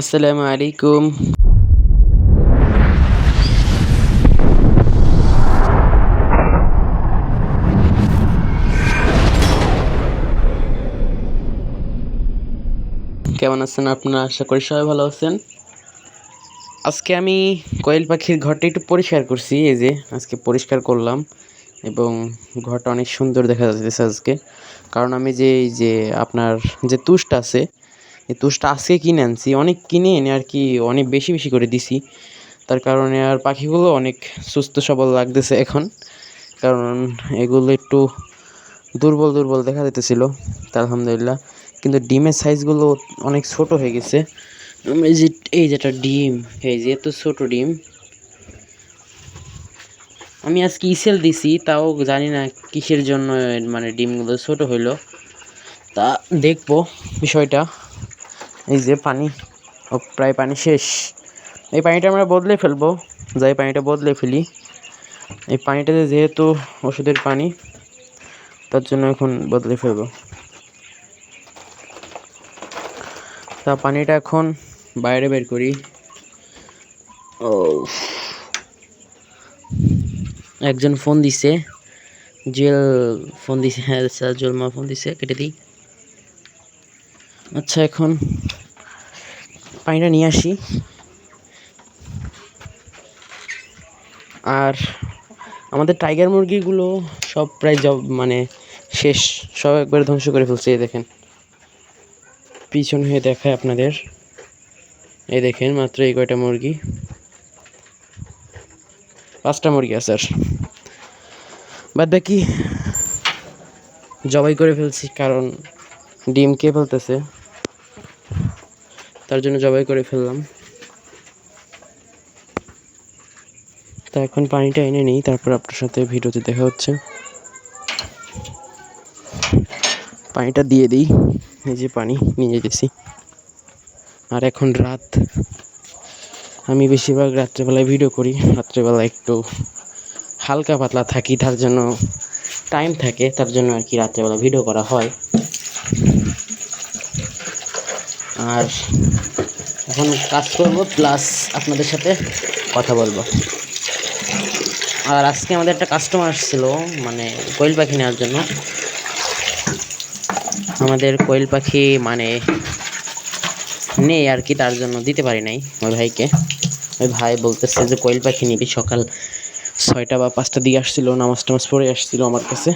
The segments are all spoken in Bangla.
আসসালামু আলাইকুম। কেমন আছেন আপনারা? আশা করি সবাই ভালো আছেন। আজকে আমি কোয়েল পাখির ঘরটা একটু পরিষ্কার করছি, এই যে আজকে পরিষ্কার করলাম এবং ঘরটা অনেক সুন্দর দেখা যাচ্ছে আজকে। কারণ আমি যে, এই যে আপনার যে তুষটা আছে তুষটা আজকে কিনে আনছি। অনেক কিনে এনে আর কি অনেক বেশি বেশি করে দিছি। তার কারণে আর পাখিগুলো অনেক সুস্থ সবল লাগতেছে এখন। কারণ এগুলো একটু দুর্বল দুর্বল দেখা যেতেছিল তা আলহামদুলিল্লাহ। কিন্তু ডিমের সাইজগুলো অনেক ছোট হয়ে গেছে। এই যে, এই যেটা ডিম, এই যে এত ছোট ডিম। আমি আজকে ইসেল দিছি, তাও জানি না কিসের জন্য মানে ডিমগুলো ছোট হইল। তা দেখব বিষয়টা। এই যে পানি, ও প্রায় পানি শেষ। এই পানিটা আমরা বদলে ফেলব। যাই পানিটা বদলে ফেলি। এই পানিটাতে যেহেতু ওষুধের পানি, তার জন্য এখন বদলে ফেলব। তা পানিটা এখন বাইরে বের করি। ও, একজন ফোন দিছে। জেল ফোন দিছে হ্যাঁ স্যার জুয়েলমা ফোন দিছে, কেটে দিই। আচ্ছা এখন পানিটা নিয়ে আসি। আর আমাদের টাইগার মুরগিগুলো সব প্রায় জব মানে শেষ, সব একবারে ধ্বংস করে ফেলছে, এই দেখেন। পিছন হয়ে দেখায় আপনাদের। এই দেখেন, মাত্র এই কয়টা মুরগি। পাঁচটা মুরগি আছে আর। বাদ বাকি জবাই করে ফেলছি, কারণ ডিম কে ফেলতেছে? তার জন্য জবাই করে ফেললাম। তা এখন পানিটা এনে নিই, তারপর আপনার সাথে ভিডিওতে দেখা হচ্ছে। পানিটা দিয়ে দিই যে পানি নিয়ে যেতেছি আর এখন রাত। আমি বেশিরভাগ রাত্রেবেলায় ভিডিও করি রাত্রেবেলা একটু হালকা পাতলা থাকি, তার জন্য টাইম থাকে, তার জন্য আর কি রাত্রেবেলা ভিডিও করা হয়। আর এখন কাজ করব প্লাস আপনাদের সাথে কথা বলব। আর আজকে আমাদের একটা কাস্টমার আসছিল মানে কোয়েল পাখি নেওয়ার জন্য। আমাদের কোয়েল পাখি মানে নেই আর কি, তার জন্য দিতে পারি নাই ওই ভাইকে। ওই ভাই বলতেছে যে, কোয়েল পাখি নিবি সকাল ছয়টা বা পাঁচটা দিকে আসছিল, নামাজ টামাজ পড়ে আসছিল আমার কাছে।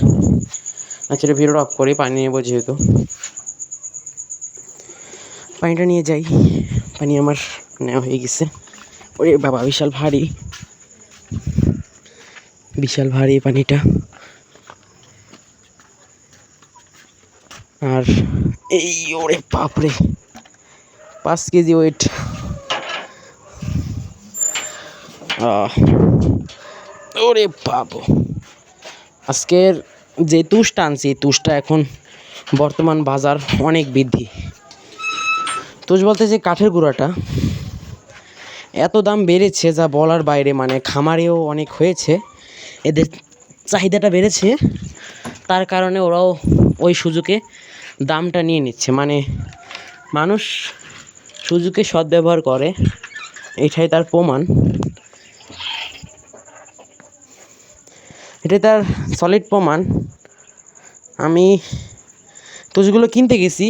আচ্ছা ভিডিওটা অফ করে, পানি নেব যেহেতু। পানিটা নিয়ে যাই। পানি আমার নেওয়া হয়ে গেছে। ওরে বাবা, বিশাল ভারী। বিশাল ভারী পানিটা। আর এই ওরে বাপরে, পাঁচ কেজি ওয়েট। ওরে বাপ। আজকের যে তুষটা আনছি, তুষটা এখন বর্তমান বাজার অনেক বৃদ্ধি। তুষ বলতে যে কাঠের গুঁড়াটা, এত দাম বেড়েছে যা বলার বাইরে মানে খামারেও অনেক হয়েছে। এদের চাহিদাটা বেড়েছে, তার কারণে ওরাও ওই সুযোগে দামটা নিয়ে নিচ্ছে। মানে মানুষ সুযোগে সদ্ব্যবহার করে, এটাই তার প্রমাণ। এটাই তার সলিড প্রমাণ। আমি তুষগুলো কিনতে গেছি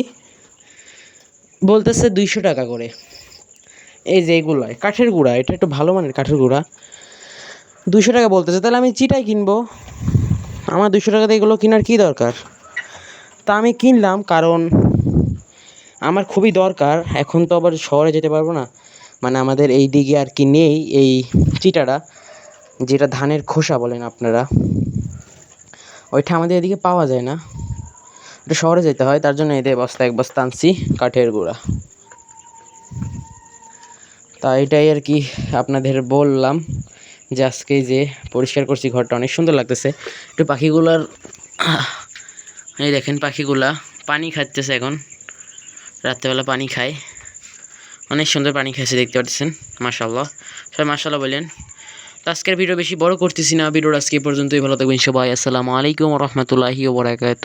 বলতেছে দুইশো টাকা করে। এই যে এগুলোয় কাঠের গুঁড়া, এটা একটু ভালো মানের কাঠের গুঁড়া। দুশো টাকা বলতেছে, তাহলে আমি চিটাই কিনবো। আমার দুশো টাকাতে এগুলো কেনার কী দরকার? তা আমি কিনলাম কারণ আমার খুবই দরকার। এখন তো আবার শহরে যেতে পারব না। মানে আমাদের এই দিকে আর কি নেই এই চিটাটা, যেটা ধানের খোসা বলেন আপনারা। ওইটা আমাদের এদিকে পাওয়া যায় না। ওটা শহরে যেতে হয়, তার জন্য এদের বস্তা, এক বস্তা আনছি, কাঠের গুঁড়া। তা এটাই আর কি আপনাদের বললাম যে আজকে যে পরিষ্কার করছি ঘরটা, অনেক সুন্দর লাগতেছে। একটু পাখিগুলার, এই দেখেন পাখিগুলা, পানি খাচ্ছে এখন। রাত্রেবেলা পানি খায়। অনেক সুন্দর পানি খাইছে, দেখতে পাচ্ছেন মাশাল্লাহ সবাই মাশাল্লাহ বললেন তো আজকের ভিডিও বেশি বড় করতেছি না ভিডিওর আজকে পর্যন্তই, ভালো থাকবেন সবাই, আসসালামু আলাইকুম রহমতুল্লাহি ওবরাকাত